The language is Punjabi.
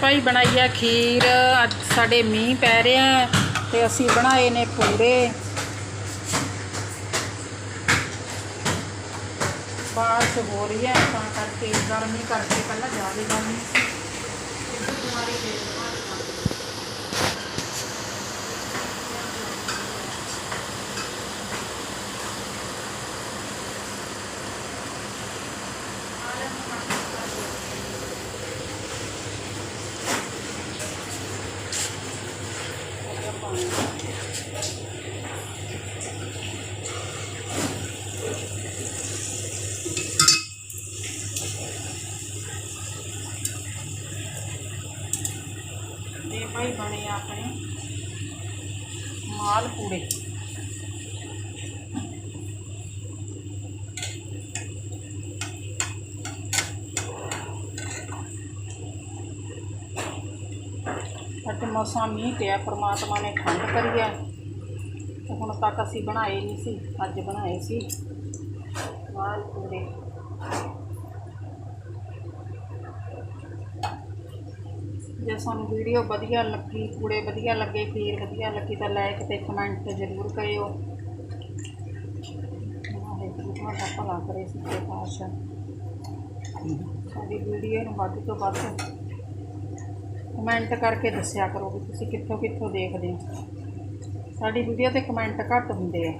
ਭਾਈ ਬਣਾਈ ਆ ਖੀਰ, ਅੱਜ ਸਾਡੇ ਮੀਂਹ ਪੈ ਰਿਹਾ ਤੇ ਅਸੀਂ ਬਣਾਏ ਨੇ ਪੂਰੇ। ਬਾਰਿਸ਼ ਹੋ ਰਹੀ ਹੈ, ਤਾਂ ਕਰਕੇ ਗਰਮੀ ਕਰਕੇ ਪਹਿਲਾਂ ਜ਼ਿਆਦਾ ਗਰਮੀ ਸੀ ਇੱਧਰ ਤੁਹਾਡੀ ਦੇਖਭਾਲ ਕਰ ਇਹ ਭਾਈ ਬਣੇ ਆ ਅੱਜ ਮੌਸਮ ਮੀਂਹ ਪਿਆ, ਪ੍ਰਮਾਤਮਾ ਨੇ ਠੰਡ ਕਰੀ ਹੈ ਤੇ ਹੁਣ ਤੱਕ ਅਸੀਂ ਬਣਾਏ ਨਹੀਂ ਸੀ, ਅੱਜ ਬਣਾਏ ਸੀ। ਮਾਲ ਪੂੜੇ ਜੇ ਸਾਨੂੰ ਵੀਡੀਓ ਵਧੀਆ ਲੱਗੀ, ਪੂੜੇ ਵਧੀਆ ਲੱਗੇ, ਖੀਰ ਵਧੀਆ ਲੱਗੀ, ਤਾਂ ਲਾਈਕ ਤੇ ਕਮੈਂਟ ਜ਼ਰੂਰ ਕਰਿਓ। ਤੁਹਾਡਾ ਭਲਾ ਕਰੇ, ਸੱਚੇ ਪਾਤਸ਼ਾਹ। ਸਾਡੀ ਵੀਡੀਓ ਨੂੰ ਵੱਧ ਤੋਂ ਵੱਧ ਕਮੈਂਟ ਕਰਕੇ ਦੱਸਿਆ ਕਰੋ ਵੀ ਤੁਸੀਂ ਕਿੱਥੋਂ ਕਿੱਥੋਂ ਦੇਖਦੇ ਹੋ। ਸਾਡੀ ਵੀਡੀਓ ਤੇ ਕਮੈਂਟ ਘੱਟ ਹੁੰਦੇ ਆ।